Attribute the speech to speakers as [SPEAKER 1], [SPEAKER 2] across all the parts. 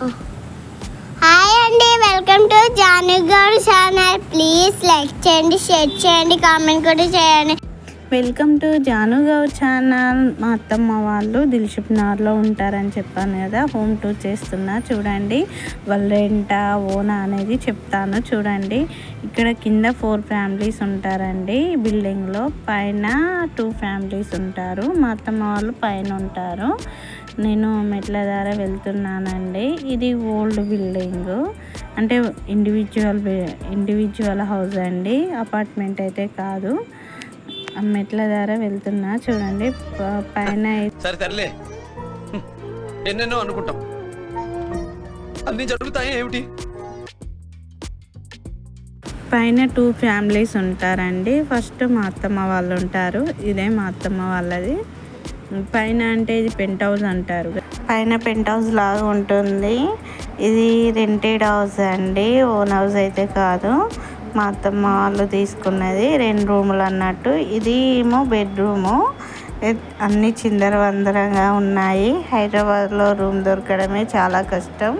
[SPEAKER 1] Hi అండి welcome to Janu Goud channel. Please like చేయండి share చేయండి కామెంట్ కూడా చేయండి.
[SPEAKER 2] Welcome to Janu Goud channel. మా అత్తమ్మ వాళ్ళు దిల్షుప్ నగర్లో ఉంటారని చెప్పాను కదా హోమ్ టూర్ చేస్తున్నా. చూడండి వాళ్ళ ఓనా అనేది చెప్తాను చూడండి. ఇక్కడ కింద ఫోర్ ఫ్యామిలీస్ ఉంటారండి. బిల్డింగ్లో పైన టూ ఫ్యామిలీస్ ఉంటారు. మా అత్తమ్మ వాళ్ళు పైన ఉంటారు. నేను మెట్ల ద్వారా వెళ్తున్నానండి. ఇది ఓల్డ్ బిల్డింగ్. అంటే ఇండివిజువల్ ఇండివిజువల్ హౌస్ అండి. అపార్ట్మెంట్ అయితే కాదు. మెట్ల ద్వారా వెళ్తున్నా. చూడండి పైన.
[SPEAKER 3] ఎన్నెన్నో అనుకుంటాం. అన్ని జరుగుతాయి ఏమిటి?
[SPEAKER 2] పైన టూ ఫ్యామిలీస్ ఉంటారండి. ఫస్ట్ మా అత్తమ్మ వాళ్ళు ఉంటారు. ఇదే మా అత్తమ్మ వాళ్ళది. పైన అంటే ఇది పెంట్ హౌస్ అంటారు. పైన పెంట్ హౌస్ లాగా ఉంటుంది. ఇది రెంటెడ్ హౌస్ అండి. ఓన్ హౌస్ అయితే కాదు. మా అత్తమ్మ వాళ్ళు తీసుకున్నది రెండు రూములు అన్నట్టు. ఇది ఏమో బెడ్రూము. అన్ని చిందర వందరగా ఉన్నాయి. హైదరాబాద్లో రూమ్ దొరకడమే చాలా కష్టం.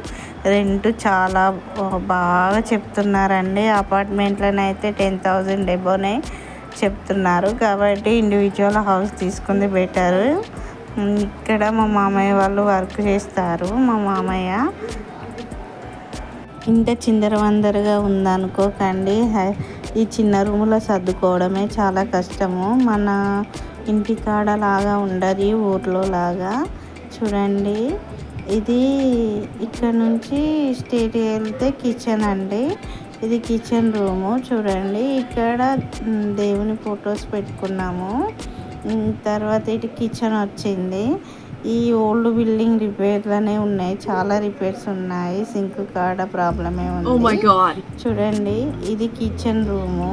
[SPEAKER 2] రెంట్ చాలా బాగా చెప్తున్నారండి. అపార్ట్మెంట్లోనే అయితే టెన్ థౌజండ్ ఎబోనే చెప్తున్నారు కాబట్టి ఇండివిజువల్ హౌస్ తీసుకుంది బెటర్ ఇక్కడ మా మామయ్య వాళ్ళు వర్క్ చేస్తారు. మా మామయ్య ఇంత చిందర వందరగా ఉందనుకోకండి. హై- ఈ చిన్న రూములో సర్దుకోవడమే చాలా కష్టము. మన ఇంటి కాడ లాగా ఉండదు ఊర్లో లాగా. చూడండి ఇది ఇక్కడ నుంచి స్టేట్ వెళ్తే కిచెన్ అండి. ఇది కిచెన్ రూము చూడండి ఇక్కడ దేవుని ఫొటోస్ పెట్టుకున్నాము. తర్వాత ఇటు కిచెన్ వచ్చింది. ఈ ఓల్డ్ బిల్డింగ్ రిపేర్లనే ఉన్నాయి. చాలా రిపేర్స్ ఉన్నాయి. సింక్ కాడ ప్రాబ్లమే ఉంది. చూడండి ఇది కిచెన్ రూము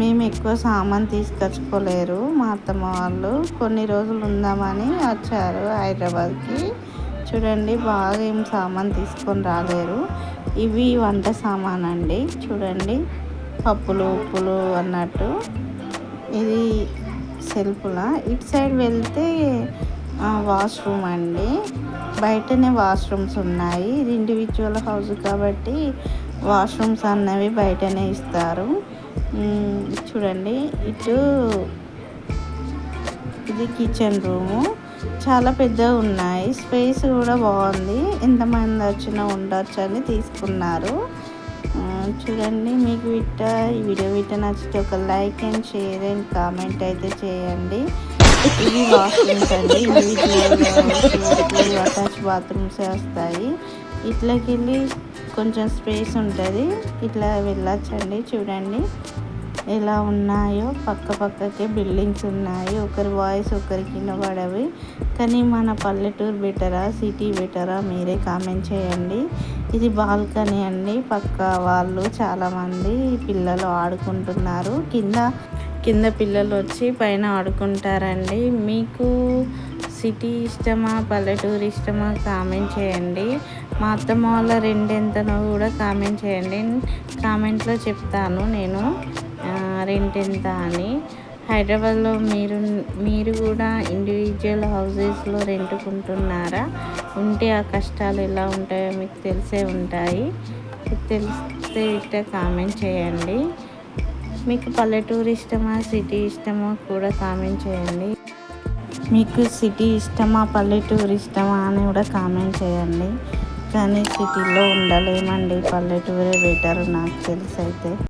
[SPEAKER 2] మేము ఎక్కువ సామాన్ తీసుకొచ్చుకోలేరు మా అత్తమ్మ వాళ్ళు. కొన్ని రోజులు ఉందామని వచ్చారు హైదరాబాద్కి. చూడండి బాగా ఏం సామాన్ తీసుకొని రాలేరు. ఇవి వంట సామాన్ అండి చూడండి. పప్పులు ఉప్పులు అన్నట్టు. ఇది సెల్ఫ్లా. ఇటు సైడ్ వెళ్తే వాష్రూమ్ అండి. బయటనే వాష్రూమ్స్ ఉన్నాయి. ఇది ఇండివిజువల్ హౌస్ కాబట్టి వాష్రూమ్స్ అన్నవి బయటనే ఇస్తారు. చూడండి. ఇటు ఇది కిచెన్ రూము చాలా పెద్దగా ఉన్నాయి. స్పేస్ కూడా బాగుంది. ఎంతమంది వచ్చినా ఉండొచ్చు అని తీసుకున్నారు. చూడండి మీకు విట్ట ఈ వీడియో విట్ట నచ్చితే ఒక like and share and comment అయితే చేయండి. ఇవి వాష్రూమ్స్ అండి. ఇండివిజువల్ అటాచ్ బాత్రూమ్స్ వస్తాయి. ఇట్లకి వెళ్ళి కొంచెం స్పేస్ ఉంటుంది. ఇట్లా వెళ్ళొచ్చండి. చూడండి. ఎలా ఉన్నాయో పక్క పక్కకే బిల్డింగ్స్ ఉన్నాయి. ఒకరి వాయిస్ ఒకరికి వినబడవి. కానీ మన పల్లెటూరు బెటరా? సిటీ బెటరా? మీరే కామెంట్ చేయండి. ఇది బాల్కనీ అండి. పక్క వాళ్ళు చాలామంది పిల్లలు ఆడుకుంటున్నారు. కింద కింద పిల్లలు వచ్చి పైన ఆడుకుంటారండి. మీకు సిటీ ఇష్టమా పల్లెటూరు ఇష్టమా కామెంట్ చేయండి. మా అత్తమ్మ వాళ్ళ రెండెంతనో కూడా కామెంట్ చేయండి. కామెంట్లో చెప్తాను నేను. రెంట్ ఎంత అని. హైదరాబాద్లో మీరు మీరు కూడా ఇండివిజువల్ హౌసెస్లో రెంట్కుంటున్నారా? ఉంటే ఆ కష్టాలు ఎలా ఉంటాయో మీకు తెలిసే ఉంటాయి. మీకు తెలిస్తే ఇట్లా కామెంట్ చేయండి. మీకు పల్లెటూరు ఇష్టమా సిటీ ఇష్టమా కూడా కామెంట్ చేయండి. మీకు సిటీ ఇష్టమా పల్లెటూరు ఇష్టమా అని కూడా కామెంట్ చేయండి. కానీ సిటీలో ఉండలేమండి పల్లెటూరే బెటర్ నాకు తెలిసి అయితే